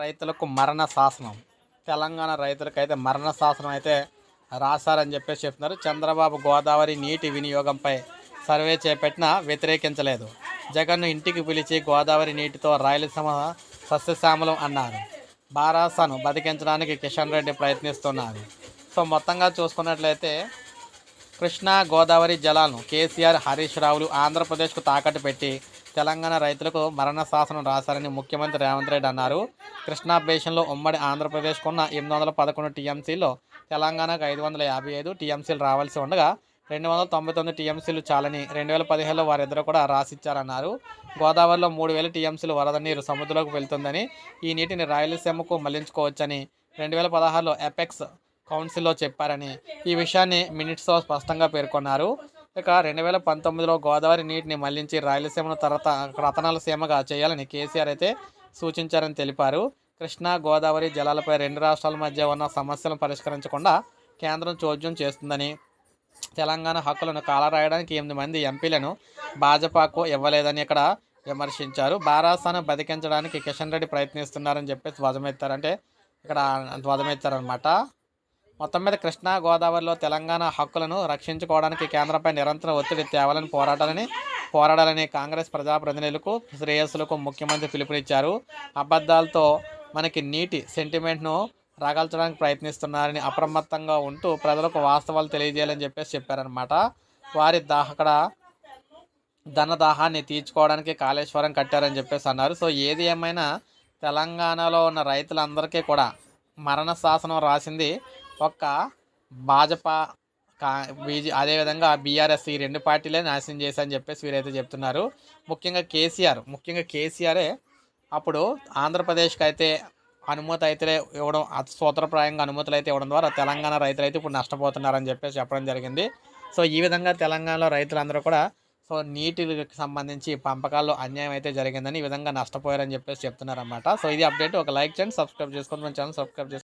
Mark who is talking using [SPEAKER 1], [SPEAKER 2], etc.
[SPEAKER 1] రైతులకు మరణ శాసనం. తెలంగాణ రైతులకైతే మరణ శాసనం అయితే రాశారని చెప్పేసి చెప్తున్నారు. చంద్రబాబు గోదావరి నీటి వినియోగంపై సర్వే చేపట్టినా వ్యతిరేకించలేదు. జగన్ను ఇంటికి పిలిచి గోదావరి నీటితో రాయలసీమ సస్యశ్యామలం అన్నారు. బారాసాను బతికించడానికి కిషన్ రెడ్డి ప్రయత్నిస్తున్నారు. సో మొత్తంగా చూసుకున్నట్లయితే కృష్ణా గోదావరి జలాలను కేసీఆర్ హరీష్ రావులు ఆంధ్రప్రదేశ్కు తాకట్టు పెట్టి తెలంగాణ రైతులకు మరణ శాసనం రాశారని ముఖ్యమంత్రి రేవంత్ రెడ్డి అన్నారు. కృష్ణా బేసిన్లో ఉమ్మడి ఆంధ్రప్రదేశ్ కొన్న ఎనిమిది వందల పదకొండు టీఎంసీలో తెలంగాణకు ఐదు వందల యాభై ఐదు టీఎంసీలు రావాల్సి ఉండగా రెండు వందల తొంభై తొమ్మిది టీఎంసీలు చాలని రెండు వేల పదిహేనులో వారిద్దరూ కూడా రాసిచ్చారన్నారు. గోదావరిలో మూడు వేల టీఎంసీలు వరద నీరు సముద్రంలోకి వెళ్తుందని ఈ నీటిని రాయలసీమకు మళ్ళించుకోవచ్చని రెండు వేల పదహారులో ఎపెక్స్ కౌన్సిల్లో చెప్పారని ఈ విషయాన్ని మినిట్స్తో స్పష్టంగా పేర్కొన్నారు. ఇక రెండు వేల పంతొమ్మిదిలో గోదావరి నీటిని మళ్ళించి రాయలసీమను తర్వాత రతనాల సీమగా చేయాలని కేసీఆర్ అయితే సూచించారని తెలిపారు. కృష్ణా గోదావరి జలాలపై రెండు రాష్ట్రాల మధ్య ఉన్న సమస్యలను పరిష్కరించకుండా కేంద్రం చోద్యం చేస్తుందని తెలంగాణ హక్కులను కాలరాయడానికి ఎనిమిది మంది ఎంపీలను భాజపాకు ఇవ్వలేదని ఇక్కడ విమర్శించారు. బారాసాను బతికించడానికి కిషన్ రెడ్డి ప్రయత్నిస్తున్నారని చెప్పేసి ధ్వజమెత్తారు. అంటే ఇక్కడ ధ్వజమెత్తారనమాట మొత్తం మీద కృష్ణా గోదావరిలో తెలంగాణ హక్కులను రక్షించుకోవడానికి కేంద్రంపై నిరంతరం ఒత్తిడి తేవాలని పోరాటాలని పోరాడాలని కాంగ్రెస్ ప్రజాప్రతినిధులకు శ్రేయస్సులకు ముఖ్యమంత్రి పిలుపునిచ్చారు. అబద్ధాలతో మనకి నీటి సెంటిమెంట్ను రగల్చడానికి ప్రయత్నిస్తున్నారని అప్రమత్తంగా ఉంటూ ప్రజలకు వాస్తవాలు తెలియజేయాలని చెప్పేసి చెప్పారనమాట వారి దా అక్కడ ధన దాహాన్ని తీర్చుకోవడానికి కాళేశ్వరం కట్టారని చెప్పేసి అన్నారు. సో ఏది ఏమైనా తెలంగాణలో ఉన్న రైతులందరికీ కూడా మరణ శాసనం రాసింది ఒక్క భాజపా కా బీజే అదేవిధంగా బీఆర్ఎస్ ఈ రెండు పార్టీలే నాశనం చేశాయని చెప్పేసి వీరైతే చెప్తున్నారు. ముఖ్యంగా కేసీఆర్ ముఖ్యంగా కేసీఆరే అప్పుడు ఆంధ్రప్రదేశ్కి అయితే అనుమతి అయితే ఇవ్వడం అతి సూత్రప్రాయంగా అనుమతులు అయితే ఇవ్వడం ద్వారా తెలంగాణ రైతులు అయితే ఇప్పుడు నష్టపోతున్నారని చెప్పేసి చెప్పడం జరిగింది. సో ఈ విధంగా తెలంగాణలో రైతులందరూ కూడా సో నీటికి సంబంధించి పంపకాల్లో అన్యాయం అయితే జరిగిందని ఈ విధంగా నష్టపోయారని చెప్పేసి చెప్తున్నారన్నమాట. సో ఇది అప్డేట్. ఒక లైక్ చేయండి సబ్స్క్రైబ్ చేసుకోండి. మన ఛానల్ సబ్స్క్రైబ్ చేసుకోండి.